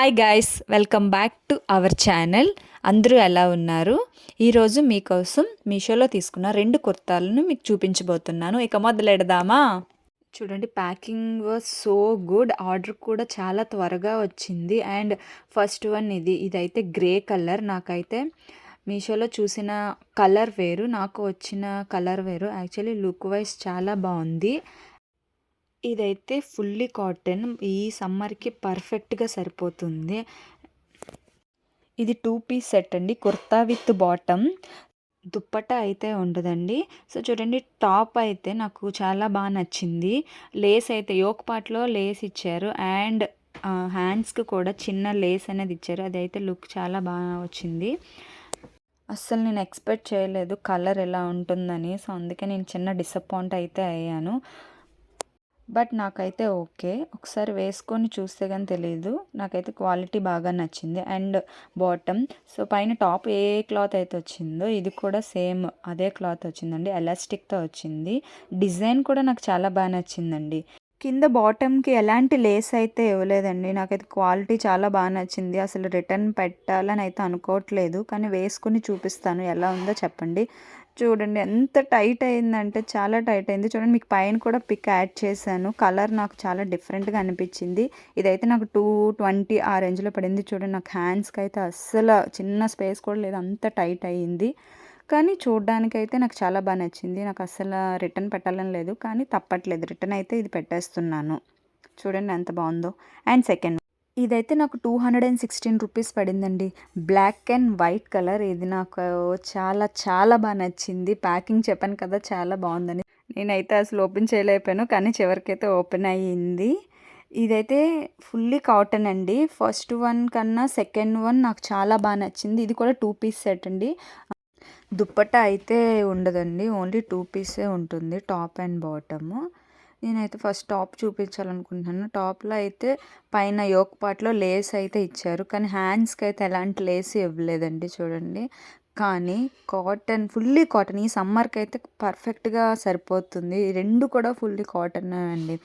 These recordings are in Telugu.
Hi guys welcome back to our channel అందరూ ఎలా ఉన్నారు? ఈరోజు మీకోసం మీషోలో తీసుకున్న రెండు కుర్తాలను మీకు చూపించబోతున్నాను. ఇక మొదలెడదామా? చూడండి packing was so good order కూడా చాలా త్వరగా వచ్చింది. అండ్ ఫస్ట్ వన్ ఇది. ఇదైతే గ్రే కలర్ నాకైతే మీషోలో చూసిన కలర్ వేరు. నాకు వచ్చిన కలర్ వేరు. యాక్చువల్లీ లుక్ వైజ్ చాలా బాగుంది. ఇదైతే ఫుల్లీ కాటన్. ఈ సమ్మర్కి పర్ఫెక్ట్గా సరిపోతుంది. ఇది టూ పీస్ సెట్ అండి. Kurta with bottom. దుప్పట అయితే ఉండదండి. సో చూడండి టాప్ అయితే నాకు చాలా బాగా నచ్చింది. లేస్ అయితే యోక్ పాట్లో లేస్ ఇచ్చారు. అండ్ హ్యాండ్స్కి కూడా చిన్న లేస్ అనేది ఇచ్చారు. అది అయితే లుక్ చాలా బాగా వచ్చింది. అస్సలు నేను ఎక్స్పెక్ట్ చేయలేదు కలర్ ఎలా ఉంటుందని. సో అందుకే నేను చిన్న డిసప్పాయింట్ అయితే అయ్యాను. బట్ నాకైతే ఓకే. ఒకసారి వేసుకొని చూస్తే కానీ తెలియదు నాకైతే క్వాలిటీ బాగా నచ్చింది. And bottom. సో పైన టాప్ ఏ క్లాత్ అయితే వచ్చిందో ఇది కూడా సేమ్ అదే క్లాత్ వచ్చిందండి. ఎలాస్టిక్తో వచ్చింది. డిజైన్ కూడా నాకు చాలా బాగా నచ్చిందండి. కింద బాటమ్కి ఎలాంటి లేస్ అయితే ఇవ్వలేదండి. నాకైతే క్వాలిటీ చాలా బాగా నచ్చింది. అసలు రిటర్న్ పెట్టాలని అయితే అనుకోవట్లేదు. కానీ వేసుకుని చూపిస్తాను. ఎలా ఉందో చెప్పండి. చూడండి ఎంత టైట్ అయిందంటే చాలా టైట్ అయింది. చూడండి మీకు పైన కూడా పిక్ యాడ్ చేశాను. కలర్ నాకు చాలా డిఫరెంట్గా అనిపించింది. ఇదైతే నాకు టూ ట్వంటీ ఆ రేంజ్లో పడింది. చూడండి నాకు హ్యాండ్స్కి అయితే అస్సలు చిన్న స్పేస్ కూడా లేదు. అంత టైట్ అయ్యింది కానీ చూడ్డానికైతే నాకు చాలా బాగా నచ్చింది. నాకు అస్సలు రిటర్న్ పెట్టాలని లేదు. కానీ తప్పట్లేదు. రిటర్న్ అయితే ఇది పెట్టేస్తున్నాను. చూడండి ఎంత బాగుందో. అండ్ సెకండ్ ఇదైతే నాకు two hundred and sixteen rupees పడిందండి. బ్లాక్ అండ్ వైట్ కలర్ ఇది నాకు చాలా చాలా బాగా నచ్చింది. ప్యాకింగ్ చెప్పాను కదా చాలా బాగుందని. నేనైతే అసలు ఓపెన్ చేయలేకపోయాను కానీ చివరికైతే ఓపెన్ అయ్యింది. ఇదైతే ఫుల్లీ కాటన్ అండి. ఫస్ట్ వన్ కన్నా సెకండ్ వన్ నాకు చాలా బాగా నచ్చింది. ఇది కూడా టూ పీస్ సెట్ అండి. దుప్పట్ట అయితే ఉండదండి. ఓన్లీ టూ పీసే ఉంటుంది టాప్ అండ్ బాటము నేనైతే ఫస్ట్ టాప్ చూపించాలనుకుంటున్నాను. టాప్లో అయితే పైన యోక్ పార్ట్లో లేస్ అయితే ఇచ్చారు. కానీ హ్యాండ్స్కి అయితే ఎలాంటి లేస్ ఇవ్వలేదండి చూడండి. కానీ కాటన్ ఫుల్లీ కాటన్. ఈ సమ్మర్కి అయితే పర్ఫెక్ట్గా సరిపోతుంది. రెండు కూడా ఫుల్లీ కాటన్ అండి.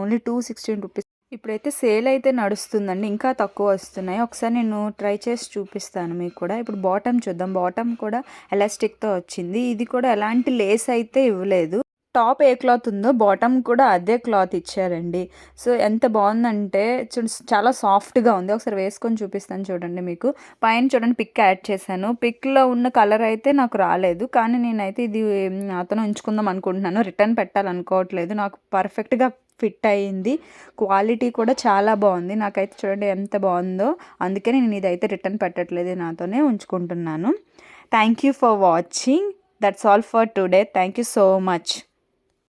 Only two sixteen rupees. ఇప్పుడైతే సేల్ అయితే నడుస్తుందండి. ఇంకా తక్కువ వస్తున్నాయి. ఒకసారి నేను ట్రై చేసి చూపిస్తాను మీకు కూడా. ఇప్పుడు బాటమ్ చూద్దాం. బాటమ్ కూడా ఎలాస్టిక్తో వచ్చింది. ఇది కూడా ఎలాంటి లేస్ అయితే ఇవ్వలేదు. టాప్ ఏ క్లాత్ ఉందో బాటమ్ కూడా అదే క్లాత్ ఇచ్చారండి. సో ఎంత బాగుందంటే చాలా సాఫ్ట్గా ఉంది. ఒకసారి వేసుకొని చూపిస్తాను చూడండి మీకు. పైన చూడండి పిక్ యాడ్ చేశాను. పిక్లో ఉన్న కలర్ అయితే నాకు రాలేదు. కానీ నేనైతే ఇది అతను ఉంచుకుందాం అనుకుంటున్నాను. రిటర్న్ పెట్టాలనుకోవట్లేదు. నాకు పర్ఫెక్ట్గా ఫిట్ అయ్యింది క్వాలిటీ కూడా చాలా బాగుంది. నాకైతే చూడండి ఎంత బాగుందో. అందుకే నేను ఇదైతే రిటర్న్ పెట్టట్లేదు. నాతోనే ఉంచుకుంటున్నాను. Thank you for watching. That's all for today thank you so much